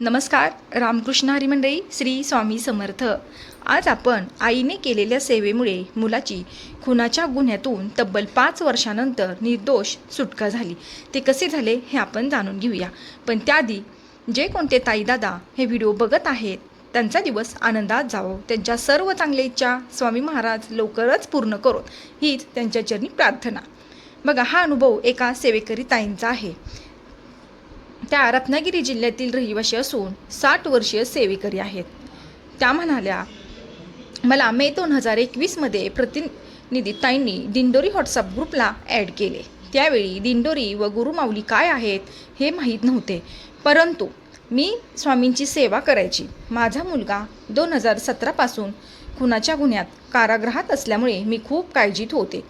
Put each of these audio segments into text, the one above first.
नमस्कार रामकृष्ण हरिमंडई श्री स्वामी समर्थ. आज आपण आईने केलेल्या सेवेमुळे मुलाची खुनाच्या गुन्ह्यातून तब्बल पाच वर्षानंतर निर्दोष सुटका झाली. ते कसे झाले हे आपण जाणून घेऊया. पण त्याआधी जे कोणते ताईदादा हे व्हिडिओ बघत आहेत त्यांचा दिवस आनंदात जावो. त्यांच्या सर्व चांगल्या इच्छा स्वामी महाराज लवकरच पूर्ण करो हीच त्यांच्या चरणी प्रार्थना. बघा हा अनुभव एका सेवेकरी ताईंचा आहे. त्या रत्नागिरी जिल्ह्यातील रहिवाशी असून साठ वर्षीय सेवेकरी आहेत. त्या म्हणाल्या मला मे दोन हजार एकवीसमध्ये प्रतिनिधीताईंनी दिंडोरी व्हॉट्सअप ग्रुपला ॲड केले. त्यावेळी दिंडोरी व गुरुमाऊली काय आहेत हे माहीत नव्हते. परंतु मी स्वामींची सेवा करायची. माझा मुलगा दोन हजार सतरापासून खुनाच्या गुन्ह्यात कारागृहात असल्यामुळे मी खूप काळजीत होते.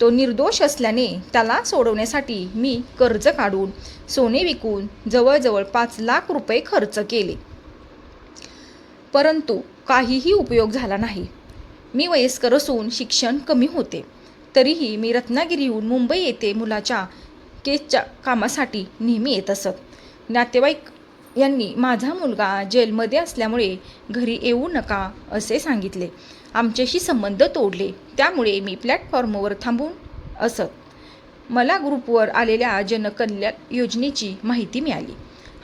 तो निर्दोष असल्याने त्याला सोडवण्यासाठी मी कर्ज काढून सोने विकून जवळजवळ पाच लाख रुपये खर्च केले. परंतु काहीही उपयोग झाला नाही. मी वयस्कर असून शिक्षण कमी होते. तरीही मी रत्नागिरीहून मुंबई येथे मुलाच्या केसच्या कामासाठी नेहमी येत असत. नातेवाईक यांनी माझा मुलगा जेलमध्ये असल्यामुळे घरी येऊ नका असे सांगितले. आमच्याशी संबंध तोडले. त्यामुळे मी प्लॅटफॉर्मवर थांबून असत. मला ग्रुपवर आलेल्या जनकल्याण योजनेची माहिती मिळाली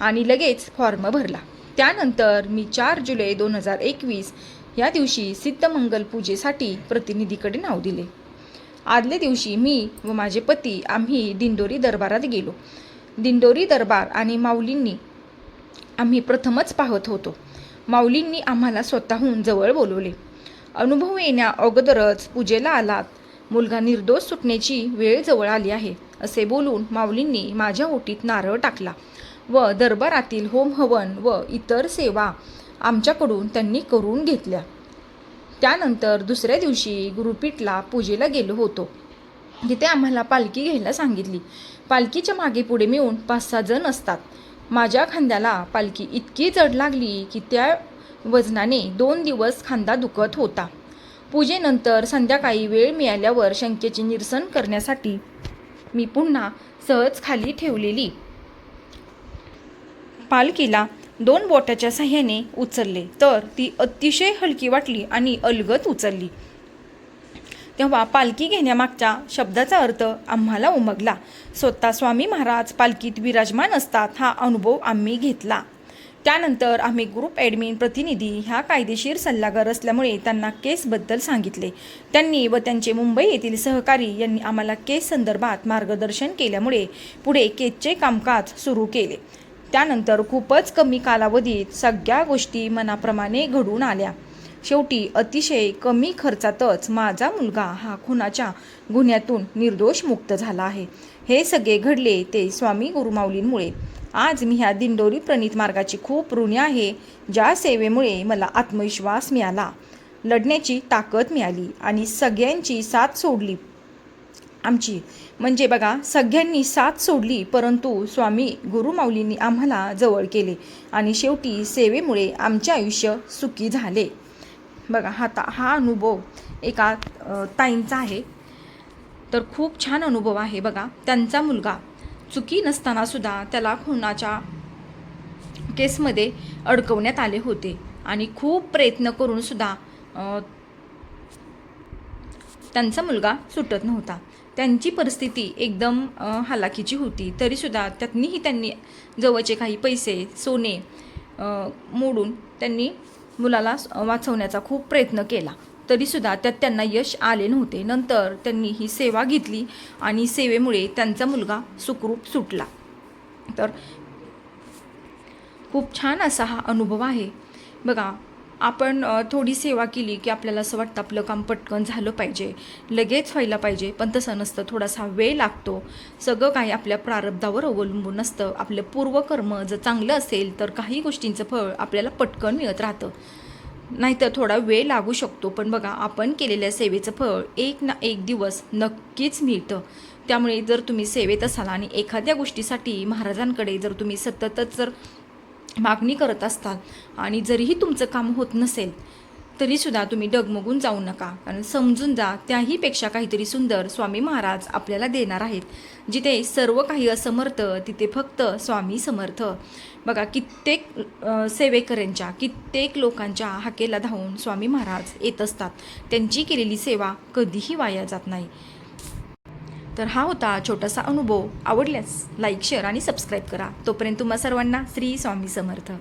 आणि लगेच फॉर्म भरला. त्यानंतर मी चार जुलै दोन हजार एकवीस या दिवशी सिद्धमंगल पूजेसाठी प्रतिनिधीकडे नाव दिले. आदल्या दिवशी मी व माझे पती आम्ही दिंडोरी दरबारात गेलो. दिंडोरी दरबार आणि माऊलींनी आम्ही प्रथमच पाहत होतो. माऊलींनी आम्हाला स्वतःहून जवळ बोलवले. अनुभव येण्या अगोदरच पूजेला आलात. मुलगा निर्दोष सुटण्याची वेळ जवळ आली आहे असे बोलून माऊलींनी माझ्या ओटीत नारळ टाकला व दरबारातील होम हवन व इतर सेवा आमच्याकडून त्यांनी करून घेतल्या. त्यानंतर दुसऱ्या दिवशी गुरुपीठला पूजेला गेलो होतो. तिथे आम्हाला पालखी घ्यायला सांगितली. पालखीच्या मागे पुढे मिळून पाच सहा जण असतात. माझ्या खांद्याला पालखी इतकी जड लागली की त्या वजनाने दोन दिवस खांदा दुखत होता. पूजेनंतर संध्याकाळी वेळ मिळाल्यावर शंकेचे निरसन करण्यासाठी मी पुन्हा सहज खाली ठेवलेली. पालखीला दोन बोटाच्या साह्याने उचलले. तर ती अतिशय हलकी वाटली आणि अलगत उचलली. तेव्हा पालखी घेण्यामागच्या शब्दाचा अर्थ आम्हाला उमगला. स्वतः स्वामी महाराज पालखीत विराजमान असतात हा अनुभव आम्ही घेतला. त्यानंतर आम्ही ग्रुप ॲडमिन प्रतिनिधी ह्या कायदेशीर सल्लागार असल्यामुळे त्यांना केसबद्दल सांगितले. त्यांनी व त्यांचे मुंबई येथील सहकारी यांनी आम्हाला केस संदर्भात मार्गदर्शन केल्यामुळे पुढे केसचे कामकाज सुरू केले. त्यानंतर खूपच कमी कालावधीत सगळ्या गोष्टी मनाप्रमाणे घडून आल्या. शेवटी अतिशय कमी खर्चातच माझा मुलगा हा खुनाच्या गुन्ह्यातून निर्दोष मुक्त झाला आहे. हे सगळे घडले ते स्वामी गुरुमाऊलींमुळे. आज मी ह्या दिंडोरी प्रणित मार्गाची खूप ऋणी आहे ज्या सेवेमुळे मला आत्मविश्वास मिळाला. लढण्याची ताकद मिळाली आणि सगळ्यांची साथ सोडली. आमची म्हणजे बघा सगळ्यांनी साथ सोडली परंतु स्वामी गुरुमाऊलींनी आम्हाला जवळ केले आणि शेवटी सेवेमुळे आमचे आयुष्य सुखी झाले. बघा हा ता हा अनुभव एका ताईंचा आहे. तर खूप छान अनुभव आहे बघा त्यांचा मुलगा. चुकी नसतानासुद्धा त्याला खुनाच्या केसमध्ये अडकवण्यात आले होते. आणि खूप प्रयत्न करूनसुद्धा त्यांचा मुलगा सुटत नव्हता. त्यांची परिस्थिती एकदम हालाकीची होती. तरीसुद्धा त्यातनीही त्यांनी जवळचे काही पैसे सोने मोडून त्यांनी मुलाला वाचवण्याचा खूप प्रयत्न केला. तरीसुद्धा त्यात त्यांना यश आले नव्हते. नंतर त्यांनी ही सेवा घेतली आणि सेवेमुळे त्यांचा मुलगा सुखरूप सुटला. तर खूप छान असा हा अनुभव आहे. बघा आपण थोडी सेवा केली की आपल्याला असं वाटतं आपलं काम पटकन झालं पाहिजे लगेच व्हायला पाहिजे पण तसं नसतं. थोडासा वेळ लागतो. सगळं काही आपल्या प्रारब्धावर अवलंबून असतं. आपलं पूर्वकर्म जर चांगलं असेल तर काही गोष्टींचं फळ आपल्याला पटकन मिळत राहतं. नाहीतर थोडा वेळ लागू शकतो. पण बघा आपण केलेल्या सेवेचं फळ एक ना एक दिवस नक्कीच मिळतं. त्यामुळे जर तुम्ही सेवेत असाल आणि एखाद्या गोष्टीसाठी महाराजांकडे जर तुम्ही सततच जर मागणी करत असताल आणि जरीही तुमचं काम होत नसेल तरीसुद्धा तुम्ही डगमगून जाऊ नका. कारण समजून जा त्याहीपेक्षा काहीतरी सुंदर स्वामी महाराज आपल्याला देणार आहेत. जिथे सर्व काही असमर्थ तिथे फक्त स्वामी समर्थ. बघा कित्येक सेवेकऱ्यांच्या कित्येक लोकांच्या हाकेला धावून स्वामी महाराज येत असतात. त्यांची केलेली सेवा कधीही वाया जात नाही. तर हा होता छोटासा अनुभव. आवडल्यास लाईक शेअर आणि सबस्क्राईब करा. तोपर्यंत तुम्हा सर्वांना श्री स्वामी समर्थ.